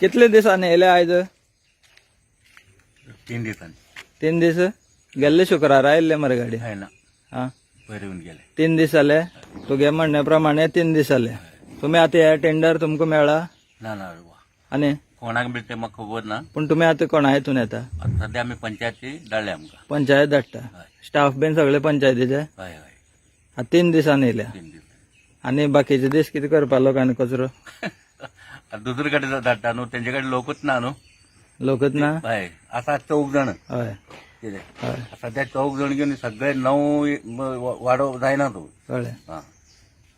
कितले दिसांनी येयले आयज तीन दिसांनी तीन दीस गेल्ले शुक्रारा येयल्ले मरे गाडी? आहे ना. हा? येऊन गेले. तीन दीस जाले तुगे म्हणण्याप्रमाणे तीन दीस जाले तुम्ही आता हे टेंडर तुमका मेळ्ळा ना ना वा. आनी कोणाक मिळते म्हाका खबर ना. पूण तुमी आता कोणा हितून येता? आता सध्या आमी पंचायती धाडले आमकां. पंचायत धाडटा हय. स्टाफ बीन सगळे पंचायतीचे? हय हय. आता तीन दिसांनी येयल्या तीन दीस आनी बाकीचे दीस कितें करपा लोकांनी कचरो? आता दुसरे कडेन धाडटा न्हू तेंचे कडेन लोकूच ना न्हू लोकच ना? हय आसा चौग जाण. हय. कितें हय. सध्या चौग जाण घेवन सगळे णव वाडो जायना तूं. कळ्ळें हा.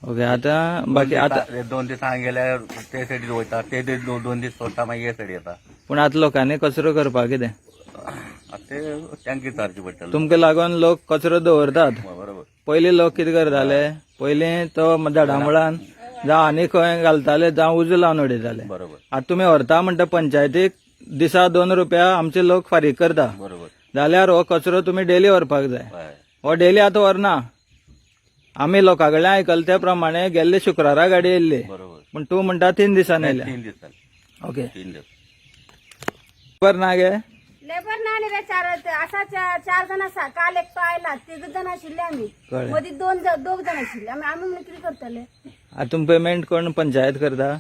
ओके आता बाकी आता दोन दीस हांगा गेल्यार ते सायडीन वयता ते दीस दोन दोन दीस सोडटा मागीर हे सायडी येता. पूण आतां लोकांनी कचरो करपा कितें आतां ते तांकां विचारचें पडटलें तुमकां लागून लोक कचरो दवरतात. बरोबर. पयलीं लोक कितें करताले? पयलीं तो झाडां मुळान जावं आनी खंय घालताले जावं उजो लावन उडयताले. बरोबर. आतां तुमी व्हरता म्हणटा पंचायतीक दिसा दोन रुपया आमचे लोक फारीक करता. बरोबर. जाल्यार हो कचरो तुमी डेली व्हरपाक जाय. हय. हो डेली आतां व्हरना. आमी लोकां कडल्यान आयकला त्या प्रमाणे गेल्ले शुक्रारा गाडी येयल्ली बरोबर. पूण तूं म्हणटा तीन दिसांनी येयल्या तीन ओके. तीन दीस. बरं ना गे. लेबर नाही रे चार असा चा- चार जण असा काल एकटो आयला तिघ जण आशिल्ले आम्ही. कळ्ळें मधी दोन ज- दोग जण आशिल्ले आम्ही आम्ही म्हणून किती करतले आतां तुमी पेमेंट कोण पंचायत करता?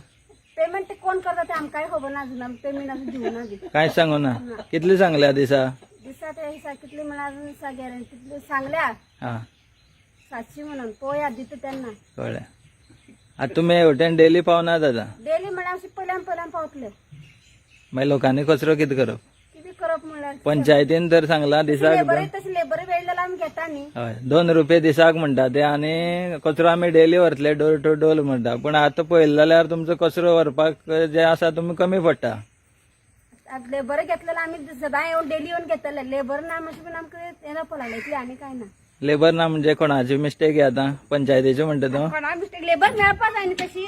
पेमेंट ते कोण करता ते आमकां खबर ना अजून. आमी पेमेंट अजून दिवं ना बी. कांयच सांगू ना? कितली सांगल्या दिसा? दिसा ते हिसा कितली म्हणा अजून दिसा गॅरंटी सांगल्या. हा. सातशी म्हणून. पळया दिता त्यांना. कळ्ळें आतां तुमी हेवटेन डेली पावनात आतां डेली म्हणल्यार अशी पयल्यान पयल्यान पावतले. मागीर लोकांनी कचरो कितें करप किती पंचायतीन तर सांगला दिसाक लेबर तशी लेबर घेता न्ही हय दोन रुपये दिसाक म्हणटा ते आनी कचरो आमी डेली व्हरतले डोर टू डोर म्हणटा पूण आतां पळयलें जाल्यार तुमचो कचरो व्हरपाक जे आसा तुमी कमी पडटा लेबर घेतलेला आम्ही सदां येवन डेली येवन घेतले लेबर ना मातशें पण आमकां पडला इतली आनी कांय ना. लेबर ना म्हणजे कोणाची मिस्टेक आहे आतां? पंचायतीची म्हणटा तो. मिस्टेक लेबर मेळपा जाय न्ही तशी.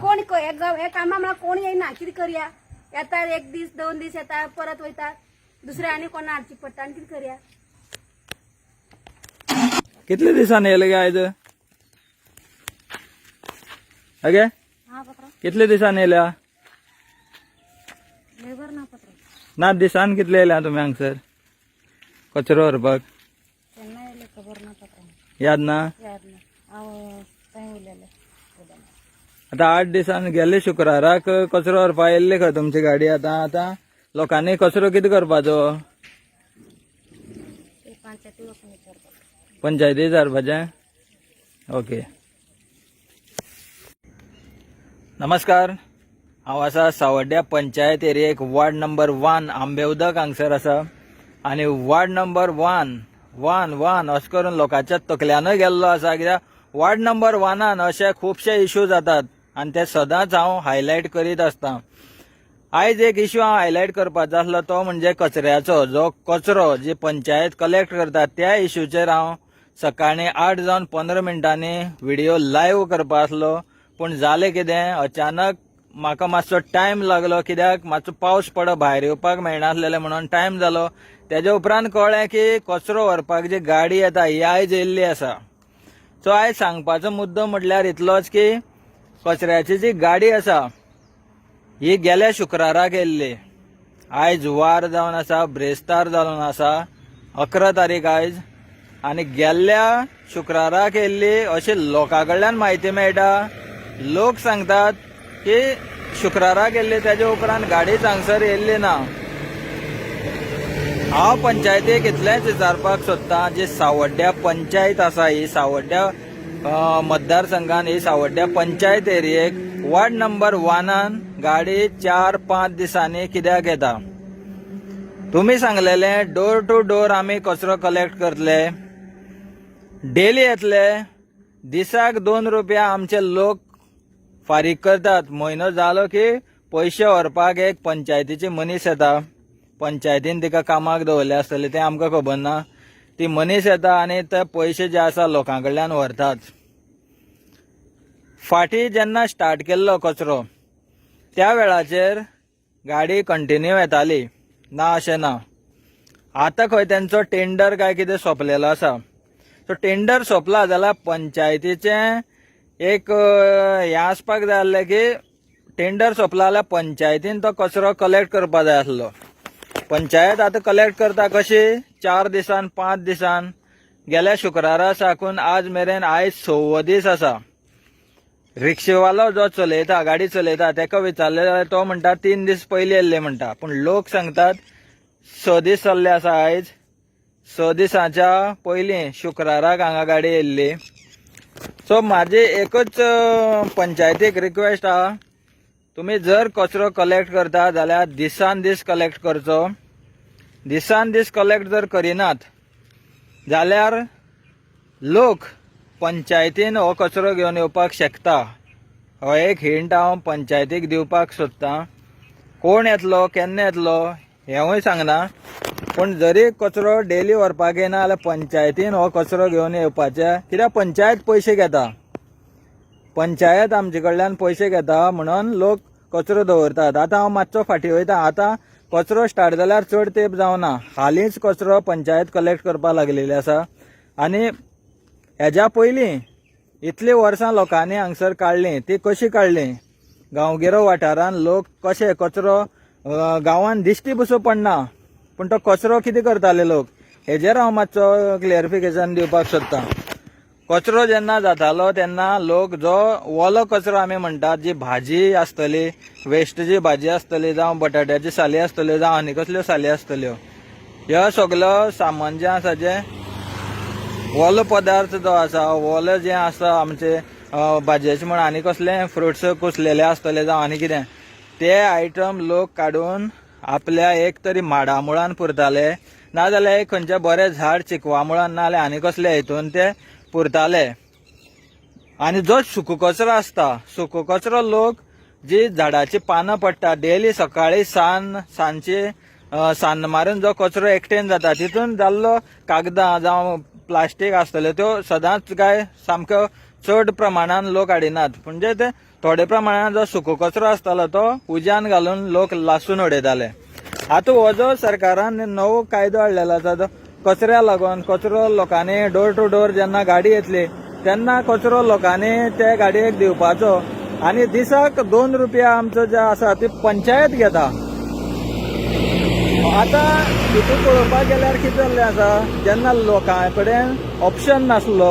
कोण को- हे ग- हे कामा म्हळ्यार कोण येयना कितें करया? येता एक दीस दोन दीस येता परत वयता. दुसरे आनी कोणा पडटा आनी कितें करया. कितले दिसांनी येयले गे आयज? अगे हा पत्र. कितले दिसांनी येयल्या लेबर ना पत्र. ना दिसान कितले येयल्या तुमी हांगसर कचरो व्हरपाक तेन्ना येयले खबर ना पत्र. याद ना? याद ना. हांव थंय उरलेले आता आठ दिसान गेले शुक्राराक कचरो व्हरपा येयल्ले खंय तुमची गाडी? आतां आतां? लोकांनी कचरो कितें करपाचो पंचायती वचून हाडपाचें ओके. नमस्कार. हांव आसा सावड्ड्या पंचायत एरियेक वार्ड नंबर वन आंबेउदक हांगसर आसा. आनी ward number one one one अशें करून लोकांच्या तकल्यानूय गेल्लो आसा. कित्याक वार्ड नंबर वनान अशे खुबशे इश्यू जातात. आनी ते सदांच हांव हायलायट करीत आसता. आयज एक इश्यू हांव हायलायट करपाचो आसलो तो म्हणजे कचऱ्याचो. जो कचरो जी पंचायत कलेक्ट करता त्या इश्यूचेर हांव सकाळी आठ जावन पंदरा मिनटांनी व्हिडिओ लायव्ह करपा आसलो. पूण जालें कितें? अचानक म्हाका मातसो टायम लागलो. कित्याक? मातसो पावस पडो भायर येवपाक मेळनासलेले म्हणून टायम जालो तेज्या उपरांत कळ्ळें की कचरो व्हरपाक जी गाडी येता ही आयज येयल्ली आसा. सो आयज सांगपाचो मुद्दो म्हटल्यार इतलोच की कचऱ्याची जी गाडी आसा ही गेल्या शुक्राराक येयल्ली आयज वार जावन आसा ब्रेस्तार जावन आसा अकरा तारीख आयज. आनी गेल्ल्या शुक्राराक येयल्ली अशी लोकां कडल्यान म्हायती मेळटा. लोक सांगतात की शुक्राराक येल्ली तेज्या उपरांत गाडीच हांगसर येयल्ली ना. हांव पंचायतीक इतलेंच विचारपाक सोदतां जी सावड्ड्या पंचायत आसा ही सावड्ड्या मतदारसंघान ही सावड्ड्या पंचायत एरियेक वार्ड नंबर वनान गाडी चार पांच दिसांनी कित्याक येता? तुमी सांगलेले डोर टू डोर आमी कचरो कलेक्ट करतले. डेली येतले. दिसाक दोन रुपया आमचे लोक फारीक करतात. म्हयनो जालो की पयशे व्हरपाक एक पंचायतीची मनीस येता. पंचायतीन तिका कामाक दवरले आसतले तें आमकां खबर ना. ती मनीस येता आनी ते पयशे जे आसा लोकां कडल्यान व्हरतात. फाटीं जेन्ना स्टार्ट केल्लो कचरो त्या वेळाचेर गाडी कंटिन्यू येताली. ना अशें ना. आतां खंय तेंचो टेंडर काय कितें सोंपलेलो आसा. सो टेंडर सोंपला जाल्यार पंचायतीचें एक हें आसपाक जाय आसलें की टेंडर सोंपला जाल्यार पंचायतीन तो कचरो कलेक्ट करपा जाय आसलो. पंचायत आतां कलेक्ट करता कशी? चार दिसान पांच दिसान. गेल्या शुक्रारा साकून आज मेरेन आयज सव्व दीस आसा. रिक्षेवालो जो चलयता गाडी चलयता ताका विचारले जाल्यार तो म्हणटा तीन दीस पयलीं येल्ले म्हणटा पूण लोक सांगतात स दीस जाल्ले आसा आयज स दिसांच्या पयलीं शुक्राराक हांगा गाडी येयल्ली सो म्हाजी एकच पंचायतीक रिक्वेस्ट आहा तुमी जर कचरो कलेक्ट करता जाल्यार दिसान दीस कलेक्ट करचो. दिसान दीस कलेक्ट जर करिनात जाल्यार लोक पंचायतीन हो कचरो घेवन येवपाक शकता. हो एक हिंट हांव पंचायतीक दिवपाक सोदतां. कोण येतलो केन्ना येतलो हेंवूय सांगना. पूण जरी कचरो डेली व्हरपाक येना जाल्यार पंचायतीन हो कचरो घेवन येवपाचे. कित्याक? पंचायत पयशे घेता. पंचायत आमचे कडल्यान पयशे घेता म्हणून लोक कचरो दवरतात. आतां हांव मातसो फाटीं वयता. आतां कचरो स्टार्ट जाल्यार चड तेंप जावना. हालींच कचरो पंचायत कलेक्ट करपाक लागलेली आसा. आनी हेज्या पयलीं इतलीं वर्सां लोकांनी हांगसर काडलें ती कशी काडली गांवगिरो वाठारांत लोक कशे कचरो गांवांत दिश्टी पसून पडना पूण तो कचरो कितें करताले लोक? हेजेर हांव मातसो क्लियरिफिकेशन दिवपाक सोदतां. कचरो जेन्ना जातालो तेन्ना लोक जो वोलो कचरो आमी म्हणटात जी भाजी आसतली वेस्ट जी भाजी आसतली जावं बटाट्याची साली आसतल्यो जावं आनी कसल्यो साली आसतल्यो ह्यो सगळो सामान जें आसा जें वोलो पदार्थ जो आसा वोलो जें आसा आमचे भाजयेचे म्हण आनी कसले फ्रुट्स कुसलेले आसतले जावं आनी कितें ते आयटम लोक काडून आपल्या एक तरी माडा मुळान पुरताले. नाजाल्यार एक खंयचे बरें झाड चिकवा मुळान नाजाल्यार आनी कसले हितून ते पुरताले. आनी जो सुको कचरो आसता सुको कचरो लोक जी झाडाची पानां पडटा डेली सकाळी सान सांजची सान्न मारून जो कचरो एकटेन जाता तितून जाल्लो कागदां जावं प्लास्टीक आसतल्यो त्यो सदांच काय सामक्यो चड प्रमाणान लोक हाडिनात. म्हणजे ते थोडे प्रमाणान जो सुको कचरो आसतालो तो उज्यान घालून लोक लासून उडयताले. आतां हो जो सरकारान नवो कायदो हाडलेलो आसा तो कचऱ्या लागून कचरो लोकांनी डोर टू डोर जेन्ना गाडी येतली तेन्ना कचरो लोकांनी त्या गाडयेक दिवपाचो. आनी दिसाक दोन रुपया आमचो जे आसा ती पंचायत घेता. आतां तितून पळोवपाक गेल्यार कितें जाल्लें आसा जेन्ना लोकां कडेन ऑप्शन नासलो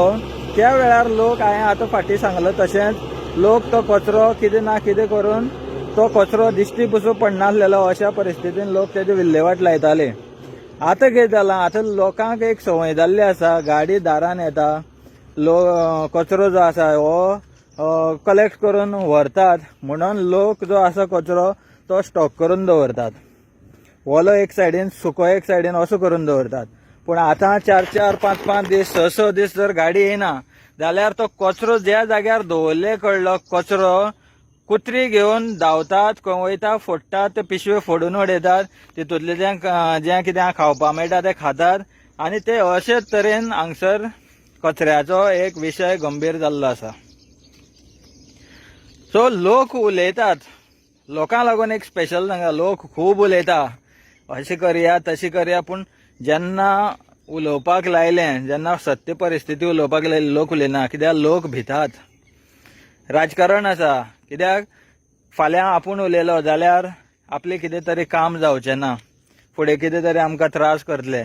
त्या वेळार लोक हांवें आतां फाटीं सांगलो तशेंच लोक तो कचरो कितें ना कितें करून तो कचरो दिश्टी पसून पडनासलेलो हो, अशा परिस्थितीन लोक तेजी विल्लेवाट लायताले आतां कितें जालां आतां लोकांक एक संवय जाल्ली आसा गाडी दारान येता लोक कचरो जो आसा हो कलेक्ट करून व्हरतात. म्हणून लोक जो आसा कचरो तो स्टॉक करून दवरतात. वोलो एक सायडीन सुको एक सायडीन असो करून दवरतात पूण आतां चार चार पांच पांच दीस स स दीस जर गाडी येना जाल्यार तो कचरो ज्या जाग्यार दवरले कडलो कचरो कुत्री घेवन धांवतात खंय वयता फोडटात ते पिशव्यो फोडून उडयतात तितूंतले जें जें कितें खावपाक मेळटा तें खातात. आनी ते अशेच तरेन हांगसर कचऱ्याचो एक विशय गंभीर जाल्लो आसा. सो लोक उलयतात. लोकांक लागून एक स्पेशल सांगा लोक खूब उलयता. अशें करया तशें करया पूण जेन्ना उलोवपाक लायलें जेन्ना सत्य परिस्थिती उलोवपाक लायली लोक उलयना. कित्याक लोक भितात. राजकारण आसा. कित्याक फाल्यां आपूण उलयलो जाल्यार आपलें कितें तरी काम जावचें ना. फुडें कितें तरी आमकां त्रास करतले.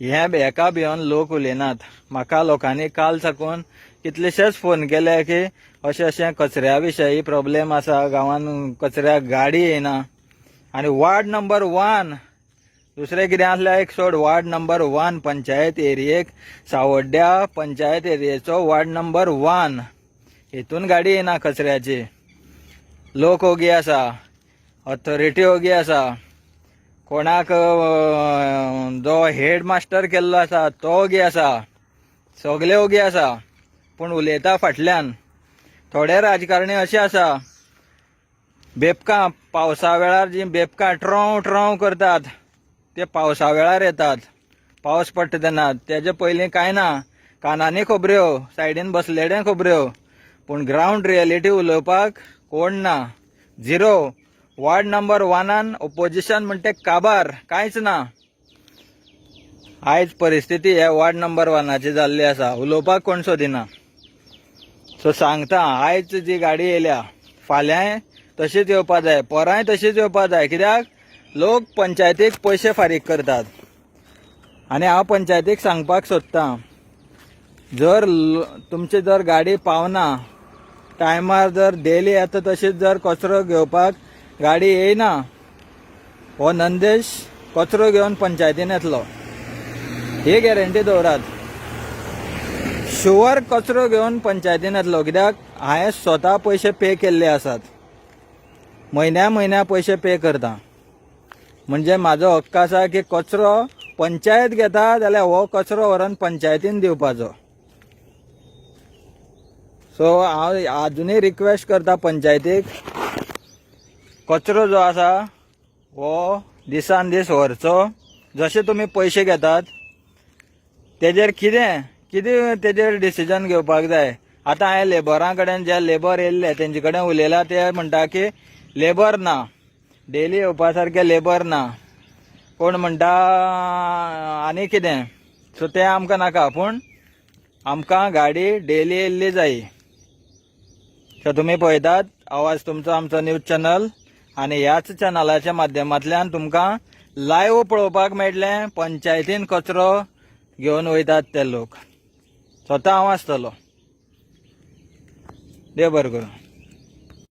हे हेका भिवन लोक उलयनात. म्हाका लोकांनी काल साकून कितलेशेच फोन केले की अशें अशें कचऱ्या विशयी प्रॉब्लेम आसा गांवांत कचऱ्याक गाडी येना. आनी वार्ड नंबर वन दुसरें कितें आसल्यार एक सोड वार्ड नंबर वन पंचायत एरियेक सावड्ड्या पंचायत एरियेचो वार्ड नंबर वन. हितून गाडी येना कचऱ्याची. लोक ओगी आसा ऑथॉरिटी ओगी आसा कोणाक जो हेड मास्टर केल्लो आसा तो ओगी आसा सगळे ओगी आसा पूण उलयता फाटल्यान. थोडे राजकारणी अशे आसा बेपकां पावसा वेळार जी बेपकां ट्रॉव ट्रॉव करतात. ते पावसा वेळार येतात. पावस पडटा तेन्ना तेजे पयलीं कांय ना कानांनी खबऱ्यो सायडीन बसलेडे खबऱ्यो. पूण ग्रावंड रियलिटी उलोवपाक कोण ना. झिरो. वार्ड नंबर वनान ओपोजिशन म्हणटा तें काबार कांयच ना. आयज परिस्थिती हे वार्ड नंबर वनाची जाल्ली आसा. उलोवपाक कोण सोदिना. सो सांगता आयज जी गाडी येयल्या फाल्यां तशीच येवपा जाय परांय तशीच येवपा जाय. कित्याक? लोक पंचायतीक पयशे फारीक करतात. आनी हांव पंचायतीक सांगपाक सोदतां. जर तुमची जर गाडी पावना टायमार जर डेली येता तशीच जर कचरो घेवपाक गाडी येयना हो नंदेश कचरो घेवन पंचायतीन येतलो. ही गॅरंटी दवरात. शुअर कचरो घेवन पंचायतीन येतलो. कित्याक? हांवें स्वता पयशे पे केल्ले आसात. म्हयन्या म्हयन्या पयशे पे करता. म्हणजे म्हाजो हक्क आसा की कचरो पंचायत घेता जाल्यार हो कचरो व्हरून पंचायतीन दिवपाचो. सो हांव आजुनूय रिक्वेस्ट करता पंचायतीक कचरो जो आसा हो दिसान दीस व्हरचो जशे तुमी पयशे घेतात तेजेर कितें कितें तेजेर डिसिजन घेवपाक जाय? आतां हांवें लेबरां कडेन जे लेबर येयल्ले तेंचे कडेन उलयला ते म्हणटा की लेबर ना डेली येवपा सारके लेबर ना. कोण म्हणटा आनी कितें? सो तें आमकां नाका पूण आमकां गाडी डेली येयल्ली जायी सो तुमी पळयतात आवाज तुमचो आमचो न्यूज चॅनल आनी ह्याच चॅनलाच्या माध्यमांतल्यान तुमकां लायव्ह पळोवपाक मेळटलें पंचायतीन कचरो घेवन वयतात ते लोक. स्वता हांव आसतलो देव बरें करूं.